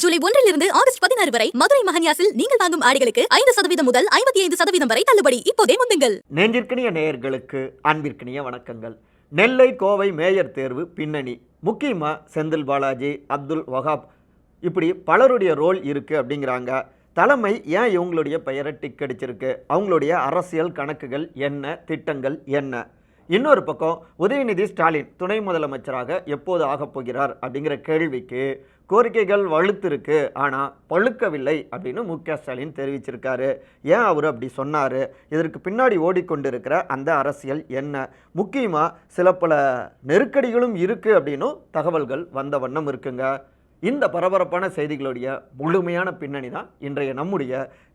ஜூலை ஒன்றிலிருந்து ஆகஸ்ட் பதினாறு வரை மதுரை மகன்யாசில் நீங்கள் வாங்கும் ஆடைகளுக்கு ஐந்து சதவீதம் முதல் ஐம்பத்தி ஐந்து சதவீதம் வரை தள்ளுபடி இப்போதே முந்துங்கள். நெஞ்சிற்கினிய நேயர்களுக்கு அன்பிற்கினிய வணக்கங்கள். நெல்லை கோவை மேயர் தேர்வு பின்னணி. முக்கியமாக செந்தில் பாலாஜி அப்துல் வஹாப். இப்படி பலருடைய ரோல் இருக்குது அப்படிங்கிறாங்க. தலைமை ஏன் இவங்களுடைய பெயரை டிக் அடிச்சிருக்கு? அவங்களுடைய அரசியல் கணக்குகள் என்ன? திட்டங்கள் என்ன? இன்னொரு பக்கம் உதயநிதி ஸ்டாலின் துணை முதலமைச்சராக எப்போது ஆகப் போகிறார் அப்படிங்கிற கேள்விக்கு கோரிக்கைகள் வலுத்திருக்கு ஆனால் பழுக்கவில்லை அப்படின்னு மு க ஸ்டாலின் தெரிவிச்சிருக்காரு. ஏன் அவர் அப்படி சொன்னார்? இதற்கு பின்னாடி ஓடிக்கொண்டிருக்கிற அந்த அரசியல் என்ன? முக்கியமாக சில பல நெருக்கடிகளும் இருக்குது அப்படின்னும் தகவல்கள் வந்த வண்ணம் இருக்குங்க. இந்த பரபரப்பான செய்திகளுடைய முழுமையான பின்னணி தான் இன்றைய நம்முடைய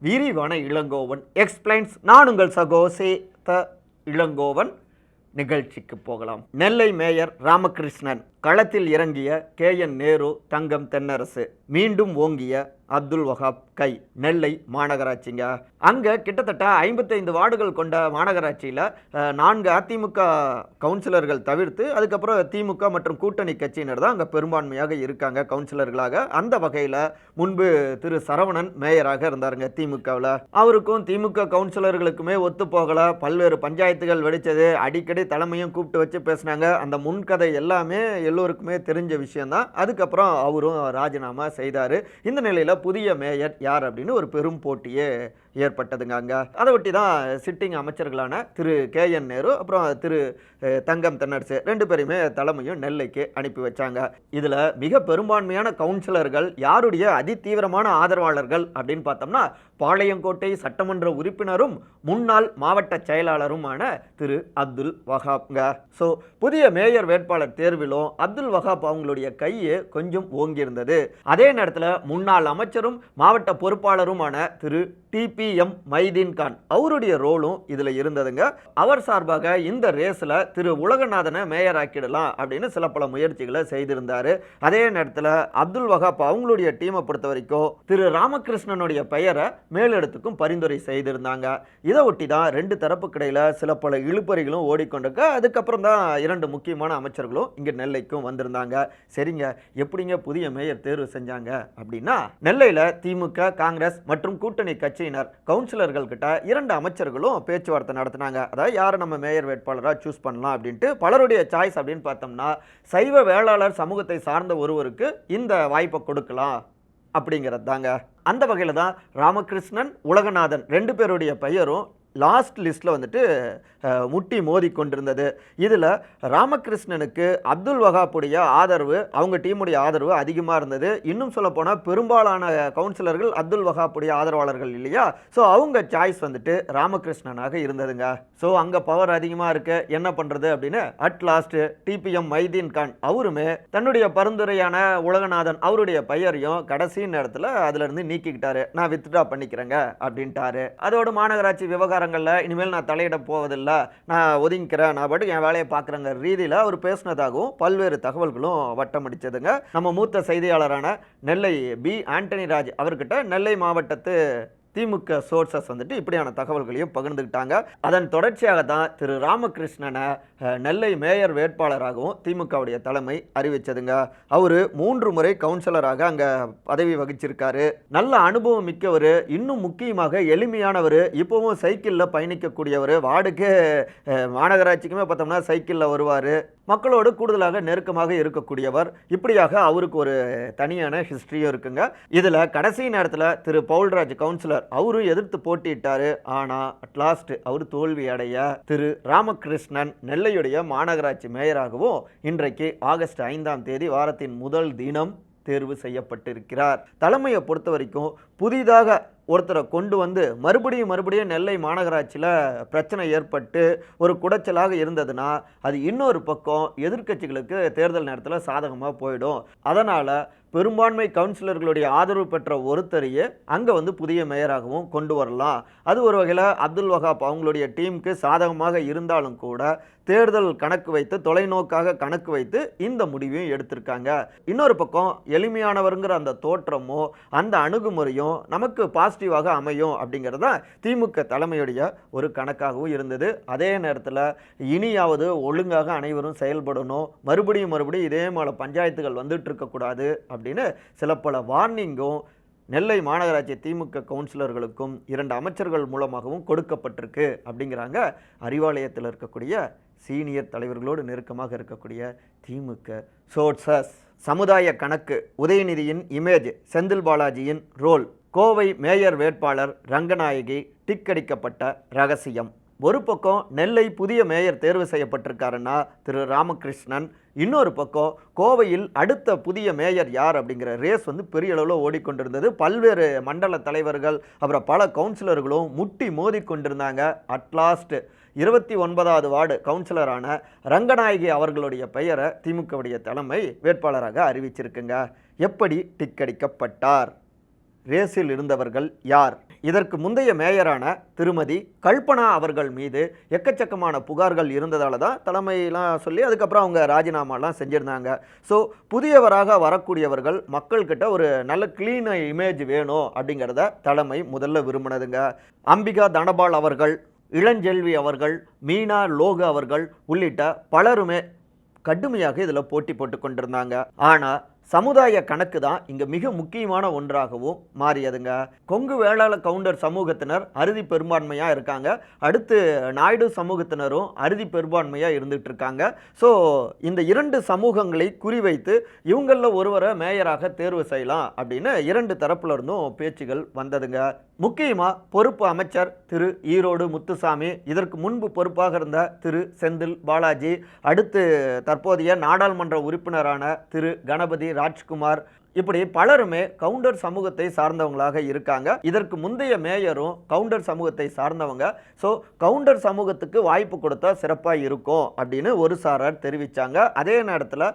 விரிவான இளங்கோவன் எக்ஸ்பிளைன்ஸ். நான் உங்கள் சகோசே த இளங்கோவன். நிகழ்ச்சிக்கு போகலாம். நெல்லை மேயர் ராமகிருஷ்ணன். களத்தில் இறங்கிய கே. என். நேரு தங்கம் தென்னரசு மீண்டும் ஓங்கிய அப்துல் வஹாப் கை நெல்லை மாநகராட்சிங்க. அங்கே கிட்டத்தட்ட ஐம்பத்தைந்து வார்டுகள் கொண்ட மாநகராட்சியில் நான்கு அதிமுக கவுன்சிலர்கள் தவிர்த்து அதுக்கப்புறம் திமுக மற்றும் கூட்டணி கட்சியினர் தான் அங்கே பெரும்பான்மையாக இருக்காங்க கவுன்சிலர்களாக. அந்த வகையில் முன்பு திரு. சரவணன் மேயராக இருந்தாருங்க திமுகவில். அவருக்கும் திமுக கவுன்சிலர்களுக்குமே ஒத்து போகல. பல்வேறு பஞ்சாயத்துகள் வெடித்தது அடிக்கடி தலைமையும் கூப்பிட்டு வச்சு பேசினாங்க. அந்த முன்கதை எல்லாமே எல்லோருக்குமே தெரிஞ்ச விஷயம்தான் அதுக்கப்புறம் அவரும் ராஜினாமா செய்தார். இந்த நிலையில் புதிய மேயர் யார் அப்படின்னு ஒரு பெரும் போட்டியே ஏற்பட்டதுங்க. அங்கே அதை ஒட்டி தான் சிட்டிங் அமைச்சர்களான திரு கே என் நேரு அப்புறம் திரு தங்கம் தென்னரசு ரெண்டு பேரையுமே தலைமையும் நெல்லைக்கு அனுப்பி வச்சாங்க. இதில் மிக பெரும்பான்மையான கவுன்சிலர்கள் யாருடைய அதிதீவிரமான ஆதரவாளர்கள் அப்படின்னு பார்த்தோம்னா பாளையங்கோட்டை சட்டமன்ற உறுப்பினரும் முன்னாள் மாவட்ட செயலாளருமான திரு அப்துல் வஹாப்ங்க. ஸோ புதிய மேயர் வேட்பாளர் தேர்விலும் அப்துல் வஹாப் அவங்களுடைய கையை கொஞ்சம் ஓங்கியிருந்தது. அதே நேரத்தில் முன்னாள் அமைச்சரும் மாவட்ட பொறுப்பாளருமான திரு டிபிஎம் மைதீன் கான் அவருடைய ரோலும் இதில் இருந்ததுங்க. அவர் சார்பாக இந்த ரேஸில் திரு உலகநாதனை மேயர் ஆக்கிடலாம் அப்படின்னு சில பல முயற்சிகளை செய்திருந்தார். அதே நேரத்தில் அப்துல் வஹாப் அவங்களுடைய டீமை பொறுத்த வரைக்கும் திரு ராமகிருஷ்ணனுடைய பெயரை மேலிடத்துக்கும் பரிந்துரை செய்திருந்தாங்க. இதை ஒட்டி தான் ரெண்டு தரப்புக்கு இடையில சில பல இழுப்பறிகளும் ஓடிக்கொண்டிருக்க. அதுக்கப்புறம் தான் இரண்டு முக்கியமான அமைச்சர்களும் இங்கே நெல்லைக்கும் வந்திருந்தாங்க. சரிங்க எப்படிங்க புதிய மேயர் தேர்வு செஞ்சாங்க அப்படின்னா நெல்லையில் திமுக காங்கிரஸ் மற்றும் கூட்டணி கட்சி கட்சியினர் கவுன்சிலர்கள் கிட்ட இரண்டு அமைச்சர்களும் பேச்சுவார்த்தை நடத்தினாங்க. அதாவது யாரை நம்ம மேயர் வேட்பாளராக சூஸ் பண்ணலாம் அப்படின்ட்டு பலருடைய சாய்ஸ் அப்படின்னு பார்த்தோம்னா சைவ வேளாளர் சமூகத்தை சார்ந்த ஒருவருக்கு இந்த வாய்ப்பை கொடுக்கலாம் அப்படிங்கிறது தாங்க அந்த வகையில் தான் ராமகிருஷ்ணன் உலகநாதன் ரெண்டு பேருடைய பெயரும் லாஸ்ட் லிஸ்ட்டில் வந்துட்டு முட்டி மோதி கொண்டிருந்தது. இதில் ராமகிருஷ்ணனுக்கு அப்துல் வகாப்புடைய ஆதரவு அவங்க டீமுடைய ஆதரவு அதிகமாக இருந்தது. இன்னும் சொல்லப்போனால் பெரும்பாலான கவுன்சிலர்கள் அப்துல் வஹாப்புடைய ஆதரவாளர்கள் இல்லையா? ஸோ அவங்க சாய்ஸ் வந்துட்டு ராமகிருஷ்ணனாக இருந்ததுங்க. ஸோ அங்கே பவர் அதிகமாக இருக்கு. என்ன பண்ணுறது அப்படின்னு at last TPM Mydeen Khan அவருமே தன்னுடைய பரிந்துரையான உலகநாதன் அவருடைய பெயரையும் கடைசி நேரத்தில் அதுலேருந்து நீக்கிக்கிட்டாரு. நான் வித்ட்ரா பண்ணிக்கிறேங்க அப்படின்ட்டாரு. அதோட மாநகராட்சி விவகாரங்களில் இனிமேல் நான் தலையிட போவதில்லை. நான் ஒதுங்கிக்கிறேன். நான் பாட்டுக்கு என் வேலையை பார்க்குறேங்க. ரீதியில் அவர் பேசினதாகவும் பல்வேறு தகவல்களும் வட்டமடிச்சதுங்க. நம்ம மூத்த செய்தியாளரான நெல்லை பி. ஆண்டனி ராஜ் அவர்கிட்ட நெல்லை மாவட்டத்து திமுக சோர்சஸ் வந்துட்டு இப்படியான தகவல்களையும் பகிர்ந்துக்கிட்டாங்க. அதன் தொடர்ச்சியாக தான் திரு ராமகிருஷ்ணனை நெல்லை மேயர் வேட்பாளராகவும் திமுகவுடைய தலைமை அறிவித்ததுங்க அவர் மூன்று முறை கவுன்சிலராக அங்கே பதவி வகிச்சிருக்காரு. நல்ல அனுபவம் மிக்கவர் இன்னும் முக்கியமாக எளிமையானவர் இப்போவும் சைக்கிளில் பயணிக்கக்கூடியவர் வார்டுக்கு மாநகராட்சிக்குமே பார்த்தோம்னா சைக்கிளில் வருவார். மக்களோடு கூடுதலாக நெருக்கமாக இருக்கக்கூடியவர். இப்படியாக அவருக்கு ஒரு தனியான ஹிஸ்ட்ரியும் இருக்குங்க. இதில் கடைசி நேரத்தில் திரு பவுல்ராஜ் கவுன்சிலர் அவரும் எதிர்த்து போட்டியிட்டார். ஆனால் அட்லாஸ்ட் அவர் தோல்வி அடைய திரு ராமகிருஷ்ணன் நெல்லையுடைய மாநகராட்சி மேயராகவும் இன்றைக்கு ஆகஸ்ட் ஐந்தாம் தேதி வாரத்தின் முதல் தினம் தேர்வு செய்யப்பட்டிருக்கிறார். தலைமையை பொறுத்த வரைக்கும் புதிதாக ஒருத்தரை கொண்டு வந்து மறுபடியும் மறுபடியும் நெல்லை மாநகராட்சியில் பிரச்சனை ஏற்பட்டு ஒரு குடைச்சலாக இருந்ததுன்னா அது இன்னொரு பக்கம் எதிர்க்கட்சிகளுக்கு தேர்தல் நேரத்தில் சாதகமாக போயிடும். அதனால் பெரும்பான்மை கவுன்சிலர்களுடைய ஆதரவு பெற்ற ஒருத்தரையே அங்கே வந்து புதிய மேயராகவும் கொண்டு வரலாம். அது ஒரு வகையில் அப்துல் வஹாப் அவங்களுடைய டீமுக்கு சாதகமாக இருந்தாலும் கூட தேர்தல் கணக்கு வைத்து தொலைநோக்காக கணக்கு வைத்து இந்த முடிவையும் எடுத்திருக்காங்க. இன்னொரு பக்கம் எளிமையானவருங்கிற அந்த தோற்றமோ அந்த அணுகுமுறையும் நமக்கு பாசிட்டிவாக அமையும் அப்படிங்கிறது தான் திமுக தலைமையுடைய ஒரு கணக்காகவும் இருந்தது. அதே நேரத்தில் இனியாவது ஒழுங்காக அனைவரும் செயல்படணும். மறுபடியும் மறுபடியும் இதே மாதிரி பஞ்சாயத்துகள் வந்துட்டு இருக்கக்கூடாது அப்படின்னு சில பல வார்னிங்கும் நெல்லை மாநகராட்சி திமுக கவுன்சிலர்களுக்கும் இரண்டு அமைச்சர்கள் மூலமாகவும் கொடுக்கப்பட்டிருக்கு அப்படிங்கிறாங்க அறிவாலயத்தில் இருக்கக்கூடிய சீனியர் தலைவர்களோடு நெருக்கமாக இருக்கக்கூடிய திமுக. சோர்சஸ் சமுதாய கணக்கு. உதயநிதியின் இமேஜ் செந்தில் பாலாஜியின் ரோல் கோவை மேயர் வேட்பாளர் ரங்கநாயகி டிக்கடிக்கப்பட்ட ரகசியம். ஒரு பக்கம் நெல்லை புதிய மேயர் தேர்வு செய்யப்பட்டிருக்காருன்னா திரு ராமகிருஷ்ணன் இன்னொரு பக்கம் கோவையில் அடுத்த புதிய மேயர் யார் அப்படிங்கிற ரேஸ் வந்து பெரிய அளவில் ஓடிக்கொண்டிருந்தது. பல்வேறு மண்டல தலைவர்கள் அப்புறம் பல கவுன்சிலர்களும் முட்டி மோதி கொண்டிருந்தாங்க அட்லாஸ்ட் இருபத்தி ஒன்பதாவது வார்டு கவுன்சிலரான ரங்கநாயகி அவர்களுடைய பெயரை திமுகவுடைய தலைமை வேட்பாளராக அறிவிச்சிருக்குங்க. எப்படி டிக்கடிக்கப்பட்டார்? ரேஸில் இருந்தவர்கள் யார்? இதற்கு முந்தைய மேயரான திருமதி கல்பனா அவர்கள் மீது எக்கச்சக்கமான புகார்கள் இருந்ததால தான் தலைமையெல்லாம் சொல்லி அதுக்கப்புறம் அவங்க ராஜினாமாலாம் செஞ்சுருந்தாங்க. ஸோ புதியவராக வரக்கூடியவர்கள் மக்கள்கிட்ட ஒரு நல்ல க்ளீன இமேஜ் வேணும் அப்படிங்கிறத தலைமை முதல்ல விரும்பினதுங்க. அம்பிகா தனபால் அவர்கள் இளஞ்செல்வி அவர்கள் மீனா லோகு அவர்கள் உள்ளிட்ட பலருமே கடுமையாக இதில் போட்டி போட்டு கொண்டிருந்தாங்க. ஆனால் சமுதாய கணக்கு தான் இங்கே மிக முக்கியமான ஒன்றாகவும் மாறியதுங்க. கொங்கு வேளாள கவுண்டர் சமூகத்தினர் அறுதி பெரும்பான்மையாக இருக்காங்க. அடுத்து நாயுடு சமூகத்தினரும் அறுதி பெரும்பான்மையாக இருந்துட்டு இருக்காங்க ஸோ இந்த இரண்டு சமூகங்களை குறிவைத்து இவங்களில் ஒருவரை மேயராக தேர்வு செய்யலாம் அப்படின்னு இரண்டு தரப்புல இருந்தும் பேச்சுகள் வந்ததுங்க. முக்கியமாக பொறுப்பு அமைச்சர் திரு ஈரோடு முத்துசாமி இதற்கு முன்பு பொறுப்பாக இருந்த திரு செந்தில் பாலாஜி அடுத்து தற்போதைய நாடாளுமன்ற உறுப்பினரான திரு கணபதி ராஜ்குமார் இப்படி பலருமே கவுண்டர் சமூகத்தை சார்ந்தவங்களாக இருக்காங்க. இதற்கு முந்தைய மேயரும் கவுண்டர் சமூகத்தை சார்ந்தவங்க. ஸோ கவுண்டர் சமூகத்துக்கு வாய்ப்பு கொடுத்தா சிறப்பாக இருக்கும் அப்படின்னு ஒரு சாரார் தெரிவித்தாங்க அதே நேரத்தில்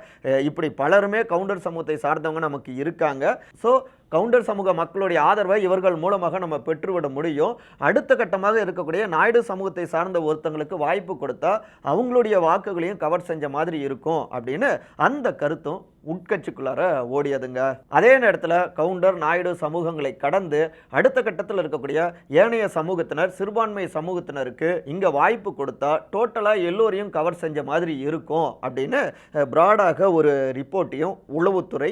இப்படி பலருமே கவுண்டர் சமூகத்தை சார்ந்தவங்க நமக்கு இருக்காங்க. ஸோ கவுண்டர் சமூக மக்களுடைய ஆதரவை இவர்கள் மூலமாக நம்ம பெற்றுவிட முடியும். அடுத்த கட்டமாக இருக்கக்கூடிய நாயுடு சமூகத்தை சார்ந்த ஒருத்தங்களுக்கு வாய்ப்பு கொடுத்தா அவங்களுடைய வாக்குகளையும் கவர் செஞ்ச மாதிரி இருக்கும் அப்படின்னு அந்த கருத்தும் உட்கட்சிக்குள்ளார ஓடியதுங்க. அதே நேரத்தில் கவுண்டர் நாயுடு சமூகங்களை கடந்து அடுத்த கட்டத்தில் இருக்கக்கூடிய ஏனைய சமூகத்தினர் சிறுபான்மை சமூகத்தினருக்கு இங்கே வாய்ப்பு கொடுத்தா டோட்டலாக எல்லோரையும் கவர் செஞ்ச மாதிரி இருக்கும் அப்படின்னு ப்ராடாக ஒரு ரிப்போர்ட்டையும் உளவுத்துறை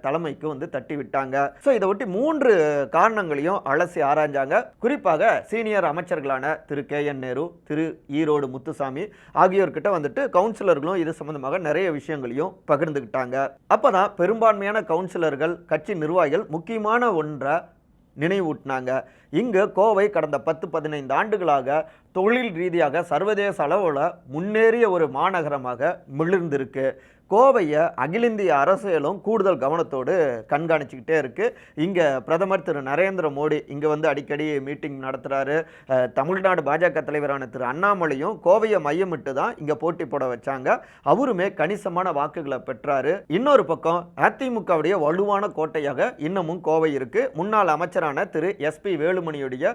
தலைமைக்கு வந்து தட்டி விட்டாங்க ஸோ இதை ஒட்டி மூன்று காரணங்களையும் அலசி ஆராய்ஞ்சாங்க. குறிப்பாக சீனியர் அமைச்சர்களான திரு கே என் நேரு திரு ஈரோடு முத்துசாமி ஆகியோர்கிட்ட வந்துட்டு கவுன்சிலர்களும் இது சம்பந்தமாக நிறைய விஷயங்களையும் பகிர்ந்துக்கிட்டாங்க அப்போதான் பெரும்பான்மையான கவுன்சிலர்கள் கட்சி நிர்வாகிகள் முக்கியமான ஒன்றை நினைவூட்டினாங்க. இங்கு கோவை கடந்த பத்து பதினைந்து ஆண்டுகளாக தொழில் ரீதியாக சர்வதேச அளவில் முன்னேறிய ஒரு மாநகரமாக மிளிர்ந்திருக்கு. கோவையை அகில இந்திய அரசியலும் கூடுதல் கவனத்தோடு கண்காணிச்சுக்கிட்டே இருக்குது இங்கே பிரதமர் திரு நரேந்திர மோடி இங்கே வந்து அடிக்கடி மீட்டிங் நடத்துகிறாரு தமிழ்நாடு பாஜக தலைவரான திரு அண்ணாமலையும் கோவையை மையமிட்டு தான் இங்கே போட்டி போட வச்சாங்க. அவருமே கணிசமான வாக்குகளை பெற்றாரு. இன்னொரு பக்கம் அதிமுகவுடைய வலுவான கோட்டையாக இன்னமும் கோவை இருக்குது முன்னாள் அமைச்சரான திரு எஸ்பி வேலுமணியுடைய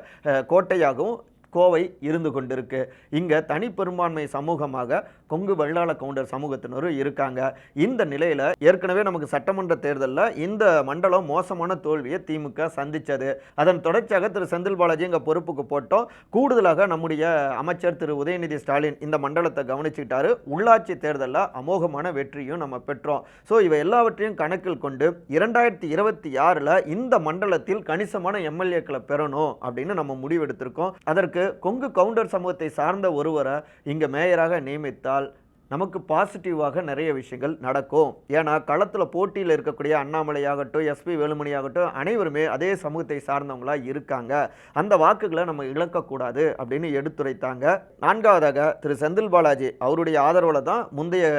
கோட்டையாகவும் கோவை இருந்து கொண்டிருக்கு. இங்கே தனிப்பெரும்பான்மை சமூகமாக கொங்கு வெள்ளாள கவுண்டர் சமூகத்தினரும் இருக்காங்க. இந்த நிலையில் ஏற்கனவே நமக்கு சட்டமன்ற தேர்தலில் இந்த மண்டலம் மோசமான தோல்வியை திமுக சந்தித்தது அதன் தொடர்ச்சியாக திரு செந்தில் பாலாஜி எங்கள் பொறுப்புக்கு போட்டோம். கூடுதலாக நம்முடைய அமைச்சர் திரு உதயநிதி ஸ்டாலின் இந்த மண்டலத்தை கவனிச்சுக்கிட்டாரு. உள்ளாட்சி தேர்தலில் அமோகமான வெற்றியும் நம்ம பெற்றோம். ஸோ இவை எல்லாவற்றையும் கணக்கில் கொண்டு இரண்டாயிரத்தி இருபத்தி ஆறில் இந்த மண்டலத்தில் கணிசமான எம்எல்ஏக்களை பெறணும் அப்படின்னு நம்ம முடிவெடுத்திருக்கோம். அதற்கு கொங்கு கவுண்டர் சமூகத்தை சார்ந்த ஒருவரை இங்கே மேயராக நியமித்தால் நமக்கு பாசிட்டிவாக நிறைய விஷயங்கள் நடக்கும். ஏன்னா களத்தில் போட்டியில் இருக்கக்கூடிய அண்ணாமலையாகட்டும் எஸ்பி வேலுமணியாகட்டும் அனைவருமே அதே சமூகத்தை சார்ந்தவங்களாக இருக்காங்க. அந்த வாக்குகளை நம்ம இழக்கக்கூடாது அப்படின்னு எடுத்துரைத்தாங்க. நான்காவதாக திரு செந்தில் பாலாஜி அவருடைய ஆதரவில் தான் முந்தைய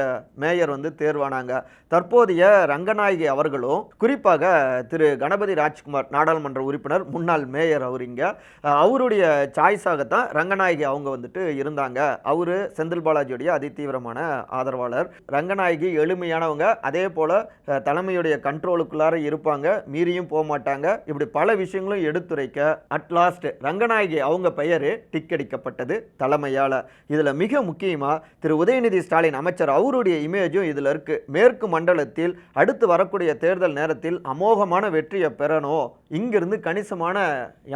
மேயர் வந்து தேர்வானாங்க. தற்போதைய ரங்கநாயகி அவர்களும் குறிப்பாக திரு கணபதி ராஜ்குமார் நாடாளுமன்ற உறுப்பினர் முன்னாள் மேயர் அவர் இங்கே அவருடைய சாய்ஸாகத்தான் ரங்கநாயகி அவங்க வந்துட்டு இருந்தாங்க. அவர் செந்தில் பாலாஜியுடைய அதிதீவிரமான ஆதரவாளர். ரங்கநாயகி எளிமையானவங்க. அதே போல் தலைமையுடைய கண்ட்ரோலுக்குள்ளார இருப்பாங்க. மீறியும் போக மாட்டாங்க இப்படி பல விஷயங்களும் எடுத்துரைக்க அட்லாஸ்ட் ரங்கநாயகி அவங்க பெயர் டிக்கடிக்கப்பட்டது தலைமையால். இதில் மிக முக்கியமாக திரு உதயநிதி ஸ்டாலின் அமைச்சர் அவருடைய இமேஜும் இதில் இருக்குது மேற்கு மண்டலத்தில் அடுத்து வரக்கூடிய தேர்தல் நேரத்தில் அமோகமான வெற்றியை பெறணும். இங்கிருந்து கணிசமான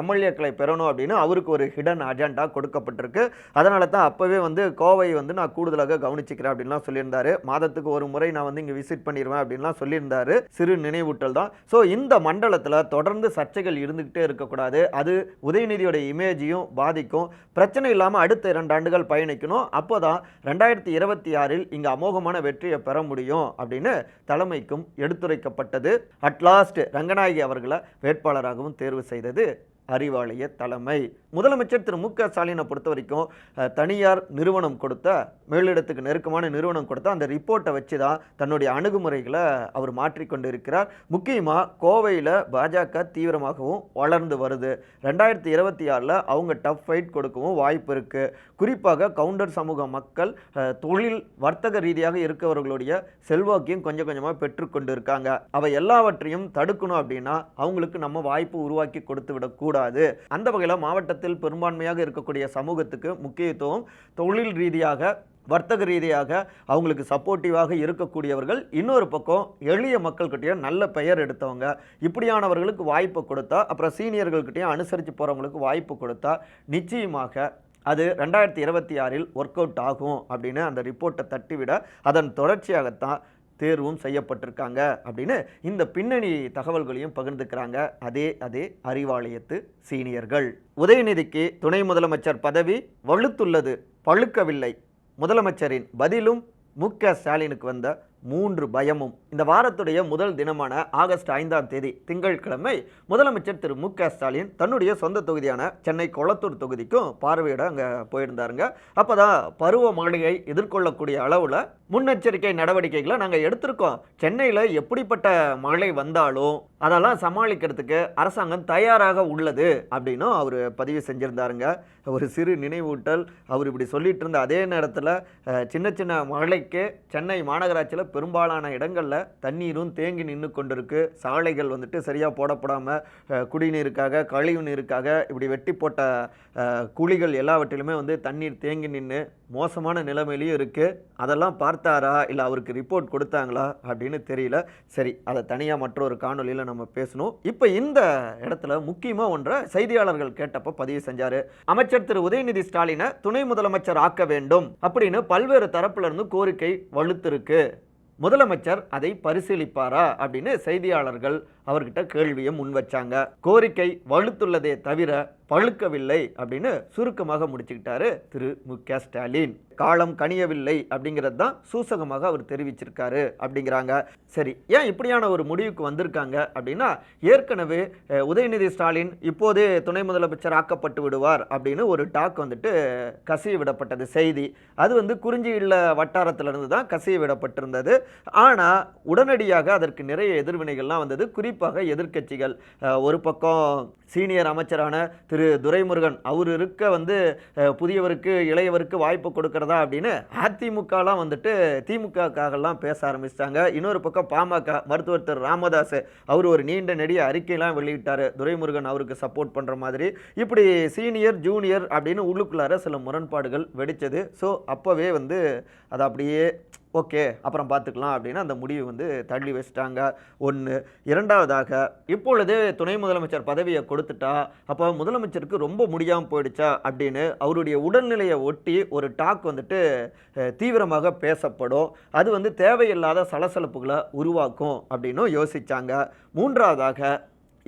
எம்எல்ஏக்களை பெறணும் அப்படின்னு அவருக்கு ஒரு ஹிடன் அஜெண்டா கொடுக்கப்பட்டிருக்கு. அதனால தான் அப்போவே வந்து கோவை வந்து நான் கூடுதலாக கவனிச்சுக்கிறேன் அப்படின்லாம் சொல்லியிருந்தாரு. மாதத்துக்கு ஒரு முறை நான் வந்து இங்கே விசிட் பண்ணிடுவேன் அப்படின்லாம் சொல்லியிருந்தாரு. சிறு நினைவூட்டல் தான். ஸோ இந்த மண்டலத்தில் தொடர்ந்து சர்ச்சைகள் இருந்துக்கிட்டே இருக்கக்கூடாது. அது உதயநிதியோட இமேஜையும் பாதிக்கும். பிரச்சனை இல்லாமல் அடுத்த இரண்டு ஆண்டுகள் பயணிக்கணும். அப்போ தான் ரெண்டாயிரத்தி இருபத்தி ஆறில் இங்கே அமோகமான வெற்றியை பெற முடியும் அப்படின்னு தலைமைக்கும் எடுத்துரைக்கப்பட்டது. அட்லாஸ்ட் ரங்கநாயகி அவர்களை வேட்பாளராகவும் தேர்வு செய்தது அறிவாலய தலைமை. முதலமைச்சர் திரு மு க ஸ்டாலினை பொறுத்த வரைக்கும் தனியார் நிறுவனம் கொடுத்த மேலிடத்துக்கு நெருக்கமான நிறுவனம் கொடுத்த அந்த ரிப்போர்ட்டை வச்சு தான் தன்னுடைய அணுகுமுறைகளை அவர் மாற்றிக்கொண்டு இருக்கிறார் முக்கியமாக கோவையில் பாஜக தீவிரமாகவும் வளர்ந்து வருது. ரெண்டாயிரத்தி இருபத்தி ஆறில் அவங்க டஃப் ஃபைட் கொடுக்கவும் வாய்ப்பு இருக்குது குறிப்பாக கவுண்டர் சமூக மக்கள் தொழில் வர்த்தக ரீதியாக இருக்கவர்களுடைய செல்வாக்கையும் கொஞ்சம் கொஞ்சமாக பெற்றுக்கொண்டு இருக்காங்க அவை எல்லாவற்றையும் தடுக்கணும் அப்படின்னா அவங்களுக்கு நம்ம வாய்ப்பு உருவாக்கி கொடுத்து விடக்கூடாது. அந்த வகையில் மாவட்டத்தில் பெரும்பான்மையாக இருக்கக்கூடிய சமூகத்துக்கு முக்கியத்துவம் தொழில் ரீதியாக வர்த்தக ரீதியாக அவங்களுக்கு சப்போர்ட்டிவாக இருக்கக்கூடியவர்கள். இன்னொரு பக்கம் எளிய மக்கள்கிட்டயும் நல்ல பெயர் எடுத்தவங்க. இப்படியானவர்களுக்கு வாய்ப்பு கொடுத்தா அப்புறம் சீனியர்கள்கிட்டயும் அனுசரித்து போகிறவங்களுக்கு வாய்ப்பு கொடுத்தா நிச்சயமாக அது ரெண்டாயிரத்தி இருபத்தி ஆறில் ஒர்க் அவுட் ஆகும் அப்படின்னு அந்த ரிப்போர்ட்டை தட்டிவிட அதன் தொடர்ச்சியாகத்தான் தேர்வும் செய்யப்பட்டிருக்காங்க அப்படின்னு இந்த பின்னணி தகவல்களையும் பகிர்ந்துக்கிறாங்க. அதே அதே அறிவாலயத்து சீனியர்கள். உதயநிதிக்கு துணை முதலமைச்சர் பதவி வலுத்துள்ளது பழுக்கவில்லை. முதலமைச்சரின் பதிலும் மு க ஸ்டாலினுக்கு வந்த மூன்று பயமும். இந்த வாரத்துடைய முதல் தினமான ஆகஸ்ட் ஐந்தாம் தேதி திங்கட்கிழமை முதலமைச்சர் திரு மு க ஸ்டாலின் தன்னுடைய சொந்த தொகுதியான சென்னை கொளத்தூர் தொகுதிக்கும் பார்வையிட அங்கே போயிருந்தாருங்க. அப்போ தான் பருவ மழையை எதிர்கொள்ளக்கூடிய அளவில் முன்னெச்சரிக்கை நடவடிக்கைகளை நாங்கள் எடுத்திருக்கோம். சென்னையில் எப்படிப்பட்ட மழை வந்தாலும் அதெல்லாம் சமாளிக்கிறதுக்கு அரசாங்கம் தயாராக உள்ளது அப்படின்னும் அவர் பதிவு செஞ்சுருந்தாருங்க. ஒரு சிறு நினைவூட்டல் அவர் இப்படி சொல்லிட்டு இருந்த அதே நேரத்தில் சின்ன சின்ன மழைக்கு சென்னை மாநகராட்சியில் பெரும்பாலான இடங்களில் தண்ணீரும் தேங்கி நின்று கொண்டிருக்கு. சாலைகள் வந்துட்டு சரியாக போடப்படாமல் குடிநீருக்காக கழிவு நீருக்காக இப்படி வெட்டி போட்ட குழிகள் எல்லாவற்றிலுமே வந்து தண்ணீர் தேங்கி நின்று மோசமான நிலைமையிலையும் இருக்குது அதெல்லாம் பார்த்தாரா? இல்லை அவருக்கு ரிப்போர்ட் கொடுத்தாங்களா? அப்படின்னு தெரியல. சரி அதை தனியாக மற்றொரு காணொலியில் நம்ம பேசணும். இப்போ இந்த இடத்துல முக்கியமாக ஒன்றை செய்தியாளர்கள் கேட்டப்போ பதிவு செஞ்சார். அமைச்சர் திரு. உதயநிதி ஸ்டாலினை துணை முதலமைச்சர் ஆக்க வேண்டும் அப்படின்னு பல்வேறு தரப்புல இருந்து கோரிக்கை வலுத்திருக்கு. முதலமைச்சர் அதை பரிசீலிப்பாரா அப்படின்னு செய்தியாளர்கள் அவர்கிட்ட கேள்வியை முன் வச்சாங்க. கோரிக்கை வலுத்துள்ளதே தவிர பழுக்கவில்லை அப்படின்னு சுருக்கமாக முடிச்சுக்கிட்டாரு திரு மு க ஸ்டாலின். காலம் கனியவில்லை அப்படிங்கிறது தான் சூசகமாக அவர் தெரிவிச்சிருக்காரு அப்படிங்கிறாங்க. சரி ஏன் இப்படியான ஒரு முடிவுக்கு வந்திருக்காங்க அப்படின்னா ஏற்கனவே உதயநிதி ஸ்டாலின் இப்போதே துணை முதலமைச்சர் ஆக்கப்பட்டு விடுவார் அப்படின்னு ஒரு டாக் வந்துட்டு கசிய விடப்பட்டது செய்தி. அது வந்து குறிஞ்சியுள்ள வட்டாரத்திலிருந்து தான் கசிய விடப்பட்டிருந்தது. ஆனால் உடனடியாக அதற்கு நிறைய எதிர்வினைகள்லாம் வந்தது. குறிப்பாக எதிர்க்கட்சிகள் ஒரு பக்கம் சீனியர் அமைச்சரான திரு. துரைமுருகன் அவர் இருக்க வந்து புதியவருக்கு இளையவருக்கு வாய்ப்பு கொடுக்கறதா அப்படின்னு அதிமுகலாம் வந்துட்டு திமுகக்காகலாம் பேச ஆரம்பிச்சிட்டாங்க. இன்னொரு பக்கம் பாமக மருத்துவர் திரு. ராமதாஸ் அவர் ஒரு நீண்ட நெடிய அறிக்கையெல்லாம் வெளியிட்டார். துரைமுருகன் அவருக்கு சப்போர்ட் பண்ணுற மாதிரி. இப்படி சீனியர் ஜூனியர் அப்படின்னு உள்ளுக்குள்ளார சில முரண்பாடுகள் வெடிச்சது. ஸோ அப்போவே வந்து அதை அப்படியே ஓகே அப்புறம் பார்த்துக்கலாம் அப்படின்னு அந்த முடிவு வந்து தள்ளி வச்சிட்டாங்க. ஒன்று இரண்டாவதாக இப்பொழுது துணை முதலமைச்சர் பதவியை கொடுத்துட்டா அப்போ முதலமைச்சருக்கு ரொம்ப முடியாமல் போயிடுச்சா அப்படின்னு அவருடைய உடல்நிலையை ஒட்டி ஒரு டாக் வந்துட்டு தீவிரமாக பேசப்படும். அது வந்து தேவையில்லாத சலசலப்புகளை உருவாக்கும் அப்படின்னும் யோசித்தாங்க மூன்றாவதாக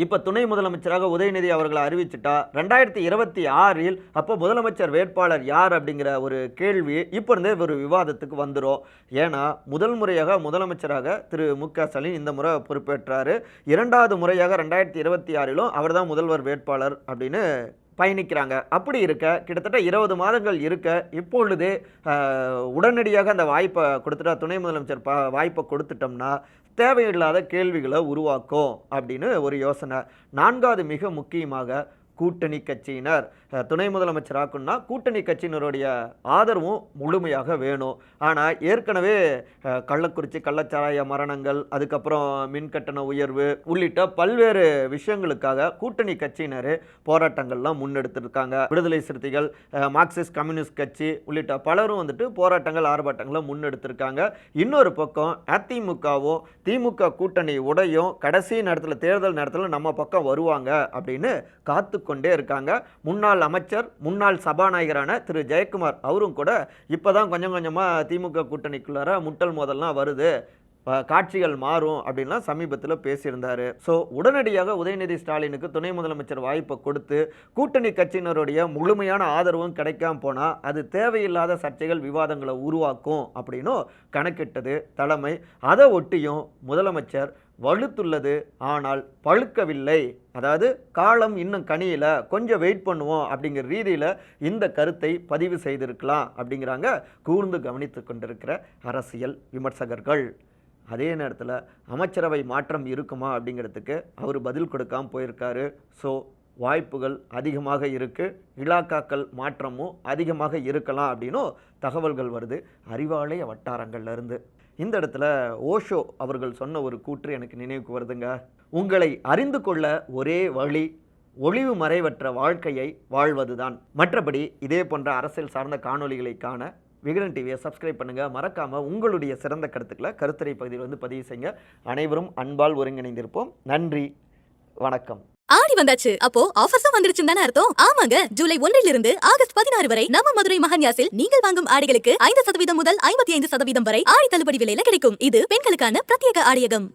இப்போ துணை முதலமைச்சராக உதயநிதி அவர்களை அறிவிச்சிட்டா ரெண்டாயிரத்தி இருபத்தி ஆறில் அப்போ முதலமைச்சர் வேட்பாளர் யார் அப்படிங்கிற ஒரு கேள்வி இப்போ இருந்தே ஒரு விவாதத்துக்கு வந்துடும் ஏன்னா முதல் முறையாக முதலமைச்சராக திரு மு க ஸ்டாலின் இந்த முறை பொறுப்பேற்றாரு. இரண்டாவது முறையாக ரெண்டாயிரத்தி இருபத்தி ஆறிலும் அவர்தான் முதல்வர் வேட்பாளர் அப்படின்னு பயணிக்கிறாங்க. அப்படி இருக்க கிட்டத்தட்ட இருபது மாதங்கள் இருக்க இப்பொழுதே உடனடியாக அந்த வாய்ப்பை கொடுத்துட்டா துணை முதலமைச்சர் ப வாய்ப்பை கொடுத்துட்டோம்னா தேவையில்லாத கேள்விகளை உருவாக்கும் அப்படின்னு ஒரு யோசனை. நான்காவது மிக முக்கியமாக கூட்டணி கட்சியினர் துணை முதலமைச்சர் ஆக்கணும்னா கூட்டணி கட்சியினருடைய ஆதரவும் முழுமையாக வேணும். ஆனால் ஏற்கனவே கள்ளக்குறிச்சி கள்ளச்சாராய மரணங்கள் அதுக்கப்புறம் மின் கட்டண உயர்வு உள்ளிட்ட பல்வேறு விஷயங்களுக்காக கூட்டணி கட்சியினர் போராட்டங்கள்லாம் முன்னெடுத்திருக்காங்க. விடுதலை சிறுத்தைகள் மார்க்சிஸ்ட் கம்யூனிஸ்ட் கட்சி உள்ளிட்ட பலரும் வந்துட்டு போராட்டங்கள் ஆர்ப்பாட்டங்களை முன்னெடுத்திருக்காங்க. இன்னொரு பக்கம் அதிமுகவும் திமுக கூட்டணி உடையும் கடைசி நேரத்தில் தேர்தல் நேரத்தில் நம்ம பக்கம் வருவாங்க அப்படின்னு காத்து கொண்டே இருக்காங்க. முன்னாள் அமைச்சர் முன்னாள் சபாநாயகரான திரு. ஜெயக்குமார் அவரும் கூட இப்போ தான் கொஞ்சம் கொஞ்சமாக திமுக கூட்டணிக்குள்ளார முட்டல் மோதல்லாம் வருது. காட்சிகள் மாறும் அப்படின்லாம் சமீபத்தில் பேசியிருந்தார். ஸோ உடனடியாக உதயநிதி ஸ்டாலினுக்கு துணை முதலமைச்சர் வாய்ப்பை கொடுத்து கூட்டணி கட்சியினருடைய முழுமையான ஆதரவும் கிடைக்காம போனால் அது தேவையில்லாத சர்ச்சைகள் விவாதங்களை உருவாக்கும் அப்படின்னும் கணக்கிட்டது தலைமை. அதை ஒட்டியும் முதலமைச்சர் வலுத்துள்ளது. ஆனால் பழுக்கவில்லை. அதாவது காலம் இன்னும் கனியில் கொஞ்சம் வெயிட் பண்ணுவோம் அப்படிங்கிற ரீதியில் இந்த கருத்தை பதிவு செய்திருக்கலாம் அப்படிங்கிறாங்க கூர்ந்து கவனித்து கொண்டிருக்கிற அரசியல் விமர்சகர்கள். அதே நேரத்தில் அமைச்சரவை மாற்றம் இருக்குமா அப்படிங்கிறதுக்கு அவர் பதில் கொடுக்காம போயிருக்காரு. ஸோ வாய்ப்புகள் அதிகமாக இருக்குது இலாக்காக்கள் மாற்றமும் அதிகமாக இருக்கலாம் அப்படின்னும் தகவல்கள் வருது. அறிவாலய வட்டாரங்கள்லேருந்து இந்த இடத்துல ஓஷோ அவர்கள் சொன்ன ஒரு கூற்று எனக்கு நினைவுக்கு வருதுங்க. உங்களை அறிந்து கொள்ள ஒரே வழி ஒளிவு மறைவற்ற வாழ்க்கையை வாழ்வதுதான். மற்றபடி இதே போன்ற அரசியல் சார்ந்த காணொலிகளை காண விகடன் டிவியை சப்ஸ்கிரைப் பண்ணுங்கள் மறக்காமல் உங்களுடைய சிறந்த கருத்துக்களை கருத்துரை பகுதியில் வந்து பதிவு செய்யுங்க. அனைவரும் அன்பால் ஒருங்கிணைந்திருப்போம். நன்றி. வணக்கம். ஆடி வந்தாச்சு. அப்போ ஆஃபர்ஸும் வந்துருச்சுன்னு தானே அர்த்தம்? ஆமாங்க. ஜூலை ஒன்றில் இருந்து ஆகஸ்ட் பதினாறு வரை நம்ம மதுரை மகன்யாசில் நீங்கள் வாங்கும் ஆடைகளுக்கு ஐந்து சதவீதம் முதல் ஐம்பத்தி ஐந்து சதவீதம் வரை ஆடி தள்ளுபடி விலையில கிடைக்கும். இது பெண்களுக்கான பிரத்யேக ஆடியகம்.